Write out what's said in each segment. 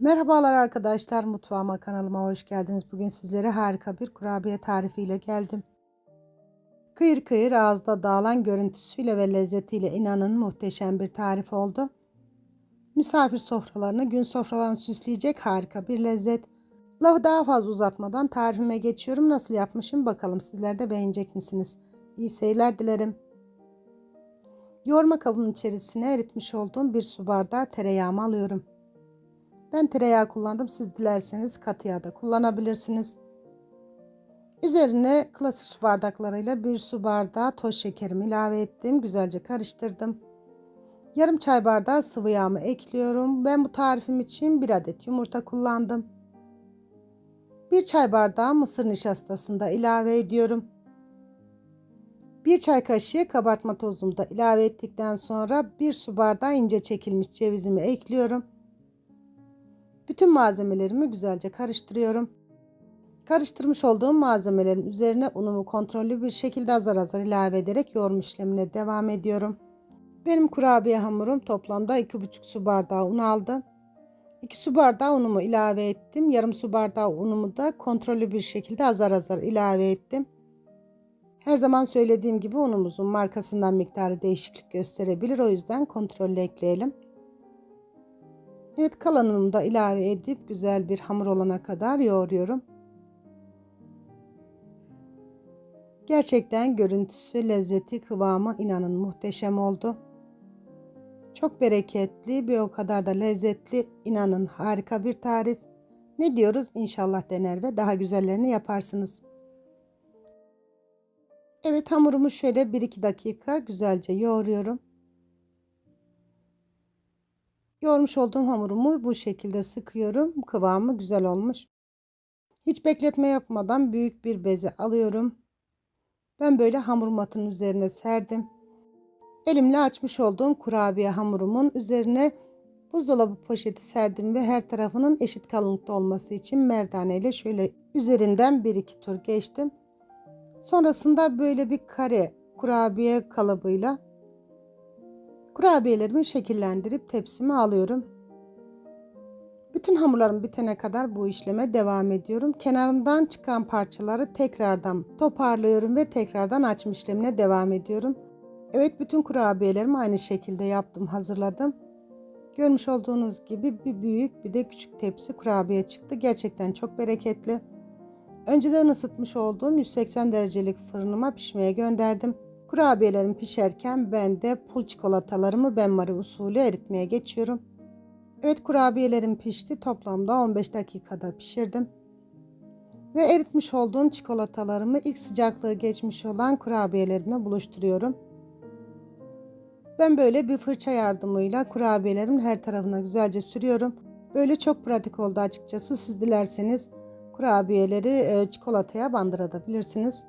Merhabalar arkadaşlar mutfağıma kanalıma hoş geldiniz. Bugün sizlere harika bir kurabiye tarifiyle geldim. Kıyır kıyır ağızda dağılan görüntüsüyle ve lezzetiyle inanın muhteşem bir tarif oldu. Misafir sofralarını, gün sofralarını süsleyecek harika bir lezzet. Lafı daha fazla uzatmadan tarifime geçiyorum. Nasıl yapmışım bakalım sizler de beğenecek misiniz? İyi seyirler dilerim. Yoğurma kabının içerisine eritmiş olduğum bir su bardağı tereyağımı alıyorum. Ben tereyağı kullandım. Siz dilerseniz katı yağ da kullanabilirsiniz. Üzerine klasik su bardaklarıyla bir su bardağı toz şekerimi ilave ettim. Güzelce karıştırdım. Yarım çay bardağı sıvı yağımı ekliyorum. Ben bu tarifim için bir adet yumurta kullandım. Bir çay bardağı mısır nişastasını da ilave ediyorum. Bir çay kaşığı kabartma tozumu da ilave ettikten sonra bir su bardağı ince çekilmiş cevizimi ekliyorum. Bütün malzemelerimi güzelce karıştırıyorum. Karıştırmış olduğum malzemelerin üzerine unumu kontrollü bir şekilde azar azar ilave ederek yoğurma işlemine devam ediyorum. Benim kurabiye hamurum toplamda 2,5 su bardağı un aldı. 2 su bardağı unumu ilave ettim. Yarım su bardağı unumu da kontrollü bir şekilde azar azar ilave ettim. Her zaman söylediğim gibi unumuzun markasından miktarı değişiklik gösterebilir. O yüzden kontrollü ekleyelim. Evet kalanını da ilave edip güzel bir hamur olana kadar yoğuruyorum. Gerçekten görüntüsü, lezzeti, kıvamı inanın muhteşem oldu. Çok bereketli, bir o kadar da lezzetli, inanın harika bir tarif. Ne diyoruz? İnşallah dener ve daha güzellerini yaparsınız. Evet hamurumu şöyle 1-2 dakika güzelce yoğuruyorum. Yoğurmuş olduğum hamurumu bu şekilde sıkıyorum. Kıvamı güzel olmuş. Hiç bekletme yapmadan büyük bir beze alıyorum. Ben böyle hamur matının üzerine serdim. Elimle açmış olduğum kurabiye hamurumun üzerine buzdolabı poşeti serdim ve her tarafının eşit kalınlıkta olması için merdane ile şöyle üzerinden bir iki tur geçtim. Sonrasında böyle bir kare kurabiye kalıbıyla Kurabiyelerimi şekillendirip tepsime alıyorum. Bütün hamurlarım bitene kadar bu işleme devam ediyorum. Kenarından çıkan parçaları tekrardan toparlıyorum ve tekrardan açma işlemine devam ediyorum. Evet bütün kurabiyelerimi aynı şekilde yaptım, hazırladım. Görmüş olduğunuz gibi bir büyük bir de küçük tepsi kurabiye çıktı. Gerçekten çok bereketli. Önceden ısıtmış olduğum 180 derecelik fırınıma pişmeye gönderdim. Kurabiyelerim pişerken ben de pul çikolatalarımı benmari usulü eritmeye geçiyorum. Evet kurabiyelerim pişti. Toplamda 15 dakikada pişirdim. Ve eritmiş olduğum çikolatalarımı ilk sıcaklığı geçmiş olan kurabiyelerimle buluşturuyorum. Ben böyle bir fırça yardımıyla kurabiyelerimin her tarafına güzelce sürüyorum. Böyle çok pratik oldu açıkçası. Siz dilerseniz kurabiyeleri çikolataya bandırabilirsiniz.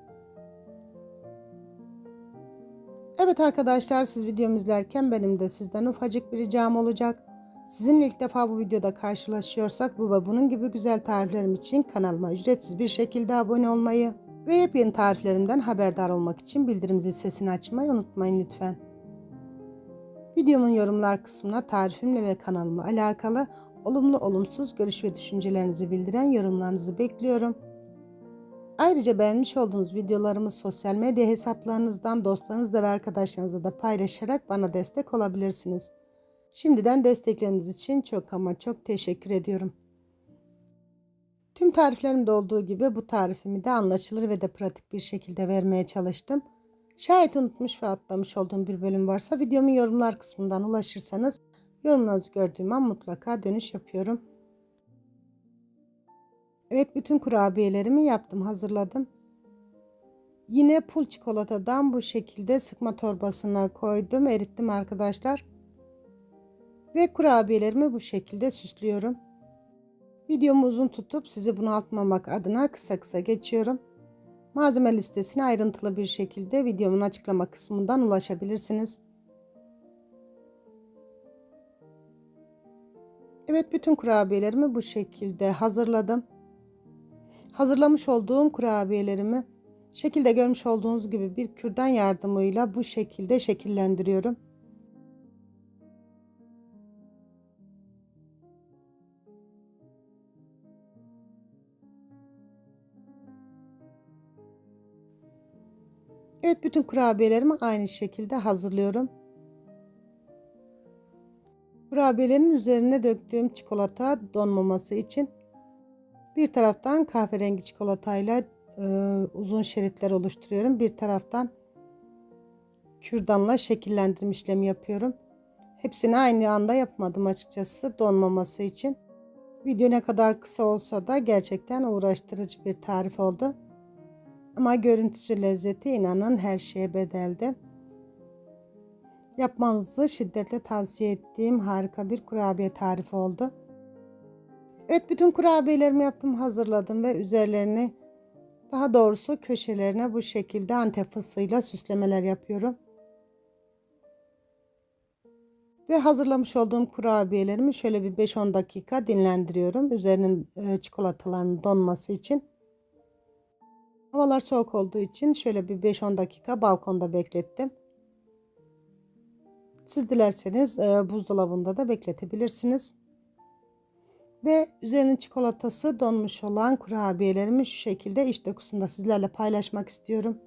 Evet arkadaşlar siz videomu izlerken benim de sizden ufacık bir ricam olacak. Sizinle ilk defa bu videoda karşılaşıyorsak bu ve bunun gibi güzel tariflerim için kanalıma ücretsiz bir şekilde abone olmayı ve yepyeni tariflerimden haberdar olmak için bildirim zil sesini açmayı unutmayın lütfen. Videomun yorumlar kısmına tarifimle ve kanalımla alakalı olumlu olumsuz görüş ve düşüncelerinizi bildiren yorumlarınızı bekliyorum. Ayrıca beğenmiş olduğunuz videolarımı sosyal medya hesaplarınızdan dostlarınızla ve arkadaşlarınızla da paylaşarak bana destek olabilirsiniz. Şimdiden destekleriniz için çok ama çok teşekkür ediyorum. Tüm tariflerimde olduğu gibi bu tarifimi de anlaşılır ve de pratik bir şekilde vermeye çalıştım. Şayet unutmuş ve atlamış olduğum bir bölüm varsa videomun yorumlar kısmından ulaşırsanız yorumlarınızı gördüğüm an mutlaka dönüş yapıyorum. Evet bütün kurabiyelerimi yaptım hazırladım. Yine pul çikolatadan bu şekilde sıkma torbasına koydum erittim arkadaşlar. Ve kurabiyelerimi bu şekilde süslüyorum. Videomu uzun tutup sizi bunaltmamak adına kısa kısa geçiyorum. Malzeme listesine ayrıntılı bir şekilde videomun açıklama kısmından ulaşabilirsiniz. Evet bütün kurabiyelerimi bu şekilde hazırladım. Hazırlamış olduğum kurabiyelerimi şekilde görmüş olduğunuz gibi bir kürdan yardımıyla bu şekilde şekillendiriyorum. Evet bütün kurabiyelerimi aynı şekilde hazırlıyorum. Kurabiyelerin üzerine döktüğüm çikolata donmaması için bir taraftan kahverengi çikolatayla e, uzun şeritler oluşturuyorum. Bir taraftan kürdanla şekillendirme işlemi yapıyorum. Hepsini aynı anda yapmadım açıkçası donmaması için. Video ne kadar kısa olsa da gerçekten uğraştırıcı bir tarif oldu. Ama görüntüsü lezzeti inanın her şeye bedeldi. Yapmanızı şiddetle tavsiye ettiğim harika bir kurabiye tarifi oldu. Evet bütün kurabiyelerimi yaptım hazırladım ve üzerlerini daha doğrusu köşelerine bu şekilde antep fıstığıyla süslemeler yapıyorum. Ve hazırlamış olduğum kurabiyelerimi şöyle bir 5-10 dakika dinlendiriyorum. Üzerinin e, çikolatalarının donması için. Havalar soğuk olduğu için şöyle bir 5-10 dakika balkonda beklettim. Siz dilerseniz e, buzdolabında da bekletebilirsiniz. Ve üzerinin çikolatası donmuş olan kurabiyelerimi şu şekilde iç dokusunda sizlerle paylaşmak istiyorum.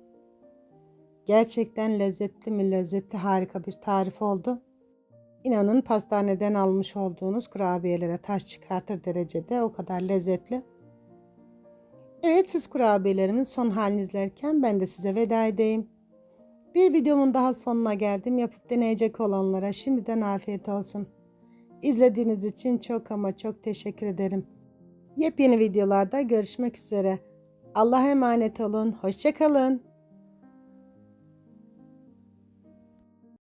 Gerçekten lezzetli mi lezzetli harika bir tarif oldu. İnanın pastaneden almış olduğunuz kurabiyelere taş çıkartır derecede o kadar lezzetli. Evet siz kurabiyelerimin son halini izlerken ben de size veda edeyim. Bir videomun daha sonuna geldim. Yapıp deneyecek olanlara şimdiden afiyet olsun. İzlediğiniz için çok ama çok teşekkür ederim. Yepyeni videolarda görüşmek üzere. Allah'a emanet olun. Hoşçakalın.